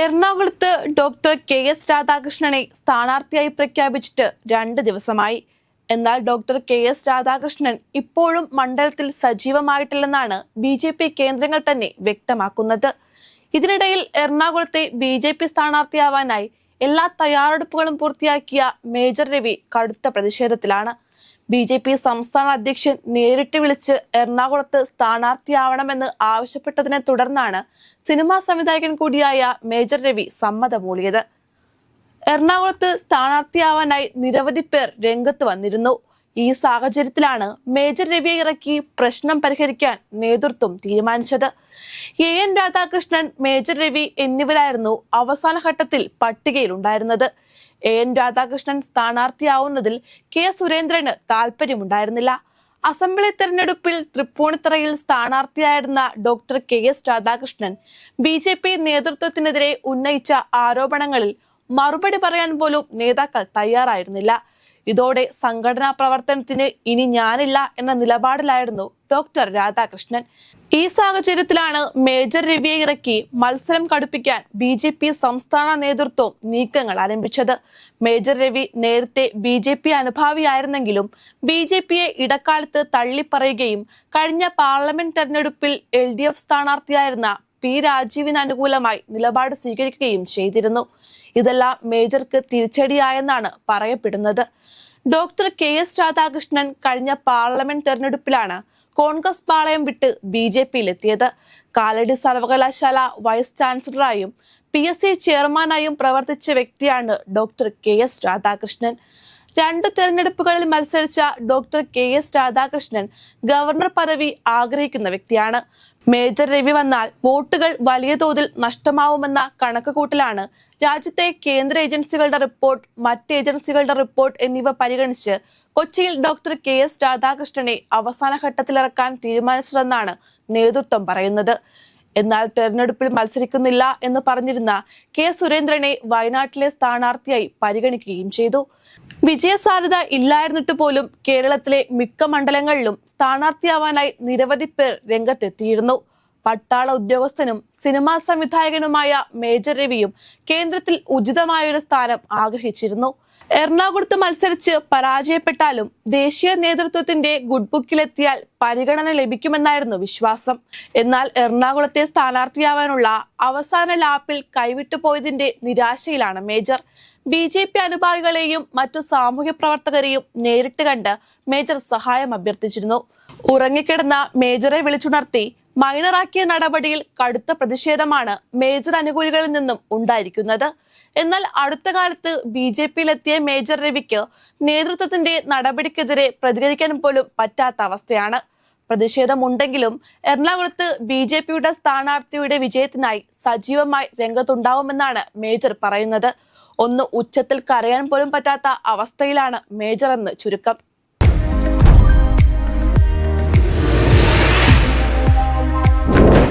എറണാകുളത്ത് doctor K S രാധാകൃഷ്ണനെ സ്ഥാനാർത്ഥിയായി പ്രഖ്യാപിച്ചിട്ട് രണ്ട് ദിവസമായി. എന്നാൽ ഡോക്ടർ കെ എസ് രാധാകൃഷ്ണൻ ഇപ്പോഴും മണ്ഡലത്തിൽ സജീവമായിട്ടില്ലെന്നാണ് ബി ജെ പി കേന്ദ്രങ്ങൾ തന്നെ വ്യക്തമാക്കുന്നത്. ഇതിനിടയിൽ എറണാകുളത്തെ ബി ജെ പി സ്ഥാനാർത്ഥിയാവാനായി എല്ലാ തയ്യാറെടുപ്പുകളും പൂർത്തിയാക്കിയ മേജർ രവി കടുത്ത പ്രതിഷേധത്തിലാണ്. ബി ജെ പി സംസ്ഥാന അധ്യക്ഷൻ നേരിട്ട് വിളിച്ച് എറണാകുളത്ത് സ്ഥാനാർത്ഥിയാവണമെന്ന് ആവശ്യപ്പെട്ടതിനെ തുടർന്നാണ് സിനിമാ സംവിധായകൻ കൂടിയായ മേജർ രവി സമ്മതമൂളിയത്. എറണാകുളത്ത് സ്ഥാനാർത്ഥിയാവാനായി നിരവധി പേർ രംഗത്ത് വന്നിരുന്നു. ഈ സാഹചര്യത്തിലാണ് മേജർ രവിയെ ഇറക്കി പ്രശ്നം പരിഹരിക്കാൻ നേതൃത്വം തീരുമാനിച്ചത്. A N Radhakrishnan Major Ravi എന്നിവരായിരുന്നു അവസാന ഘട്ടത്തിൽ പട്ടികയിലുണ്ടായിരുന്നത്. എൻ രാധാകൃഷ്ണൻ സ്ഥാനാർത്ഥിയാവുന്നതിൽ കെ സുരേന്ദ്രന് താല്പര്യമുണ്ടായിരുന്നില്ല. അസംബ്ലി തെരഞ്ഞെടുപ്പിൽ തൃപ്പൂണിത്തറയിൽ സ്ഥാനാർത്ഥിയായിരുന്ന doctor K S Radhakrishnan B J P നേതൃത്വത്തിനെതിരെ ഉന്നയിച്ച ആരോപണങ്ങളിൽ മറുപടി പറയാൻ പോലും നേതാക്കൾ തയ്യാറായിരുന്നില്ല. ഇതോടെ സംഘടനാ പ്രവർത്തനത്തിന് ഇനി ഞാനില്ല എന്ന നിലപാടിലായിരുന്നു ഡോക്ടർ രാധാകൃഷ്ണൻ. ഈ സാഹചര്യത്തിലാണ് മേജർ രവിയെ ഇറക്കി മത്സരം കടുപ്പിക്കാൻ ബി ജെ പി സംസ്ഥാന നേതൃത്വം നീക്കങ്ങൾ ആരംഭിച്ചത്. മേജർ രവി നേരത്തെ ബി ജെ പി അനുഭാവിയായിരുന്നെങ്കിലും ബി ജെ പിയെ ഇടക്കാലത്ത് തള്ളിപ്പറയുകയും കഴിഞ്ഞ പാർലമെന്റ് തെരഞ്ഞെടുപ്പിൽ എൽ ഡി എഫ് സ്ഥാനാർത്ഥിയായിരുന്ന പി രാജീവിന് അനുകൂലമായി നിലപാട് സ്വീകരിക്കുകയും ചെയ്തിരുന്നു. ഇതെല്ലാം മേജർക്ക് തിരിച്ചടിയായെന്നാണ് പറയപ്പെടുന്നത്. ഡോക്ടർ കെ എസ് രാധാകൃഷ്ണൻ കഴിഞ്ഞ പാർലമെന്റ് തെരഞ്ഞെടുപ്പിലാണ് കോൺഗ്രസ് പാളയം വിട്ട് ബി ജെ പിയിലെത്തിയത്. കാലടി സർവകലാശാല വൈസ് ചാൻസലറായും പി എസ് സി ചെയർമാനായും പ്രവർത്തിച്ച വ്യക്തിയാണ് ഡോക്ടർ കെ എസ് രാധാകൃഷ്ണൻ. രണ്ട് തെരഞ്ഞെടുപ്പുകളിൽ മത്സരിച്ച doctor K S Radhakrishnan governor പദവി ആഗ്രഹിക്കുന്ന വ്യക്തിയാണ്. മേജർ രവി വന്നാൽ വോട്ടുകൾ വലിയ തോതിൽ നഷ്ടമാവുമെന്ന കണക്കുകൂട്ടലാണ് രാജ്യത്തെ കേന്ദ്ര ഏജൻസികളുടെ റിപ്പോർട്ട് മറ്റ് ഏജൻസികളുടെ റിപ്പോർട്ട് എന്നിവ പരിഗണിച്ച് കൊച്ചിയിൽ ഡോക്ടർ കെ എസ് രാധാകൃഷ്ണനെ അവസാന ഘട്ടത്തിലിറക്കാൻ തീരുമാനിച്ചതെന്നാണ് നേതൃത്വം പറയുന്നത്. എന്നാൽ തെരഞ്ഞെടുപ്പിൽ മത്സരിക്കുന്നില്ല എന്ന് പറഞ്ഞിരുന്ന കെ സുരേന്ദ്രനെ വയനാട്ടിലെ സ്ഥാനാർത്ഥിയായി പരിഗണിക്കുകയും ചെയ്തു. വിജയസാധ്യത ഇല്ലായിരുന്നിട്ട് പോലും കേരളത്തിലെ മിക്ക മണ്ഡലങ്ങളിലും സ്ഥാനാർത്ഥിയാവാനായി നിരവധി പേർ രംഗത്തെത്തിയിരുന്നു. പട്ടാള ഉദ്യോഗസ്ഥനും സിനിമാ സംവിധായകനുമായ മേജർ രവിയും കേന്ദ്രത്തിൽ ഉചിതമായൊരു സ്ഥാനം ആഗ്രഹിച്ചിരുന്നു. എറണാകുളത്ത് മത്സരിച്ച് പരാജയപ്പെട്ടാലും ദേശീയ നേതൃത്വത്തിന്റെ ഗുഡ് ബുക്കിലെത്തിയാൽ പരിഗണന ലഭിക്കുമെന്നായിരുന്നു വിശ്വാസം. എന്നാൽ എറണാകുളത്തെ സ്ഥാനാർത്ഥിയാവാനുള്ള അവസാന ലാപ്പിൽ കൈവിട്ടു പോയതിന്റെ നിരാശയിലാണ് മേജർ. ബി ജെ പി അനുഭാവികളെയും മറ്റു സാമൂഹ്യ പ്രവർത്തകരെയും നേരിട്ട് കണ്ട് മേജർ സഹായം അഭ്യർത്ഥിച്ചിരുന്നു. ഉറങ്ങിക്കിടന്ന മേജറെ വിളിച്ചുണർത്തി മൈനറാക്കിയ നടപടിയിൽ കടുത്ത പ്രതിഷേധമാണ് മേജർ അനുകൂലികളിൽ നിന്നും ഉണ്ടായിരിക്കുന്നത്. എന്നാൽ അടുത്ത കാലത്ത് ബി ജെ പിയിലെത്തിയ മേജർ രവിക്ക് നേതൃത്വത്തിന്റെ നടപടിക്കെതിരെ പ്രതികരിക്കാൻ പോലും പറ്റാത്ത അവസ്ഥയാണ്. പ്രതിഷേധമുണ്ടെങ്കിലും എറണാകുളത്ത് ബി ജെ പിയുടെ സ്ഥാനാർത്ഥിയുടെ വിജയത്തിനായി സജീവമായി രംഗത്തുണ്ടാവുമെന്നാണ് മേജർ പറയുന്നത്. ഒന്ന് ഉച്ചത്തിൽ കരയാൻ പോലും പറ്റാത്ത അവസ്ഥയിലാണ് മേജർ എന്ന് ചുരുക്കം.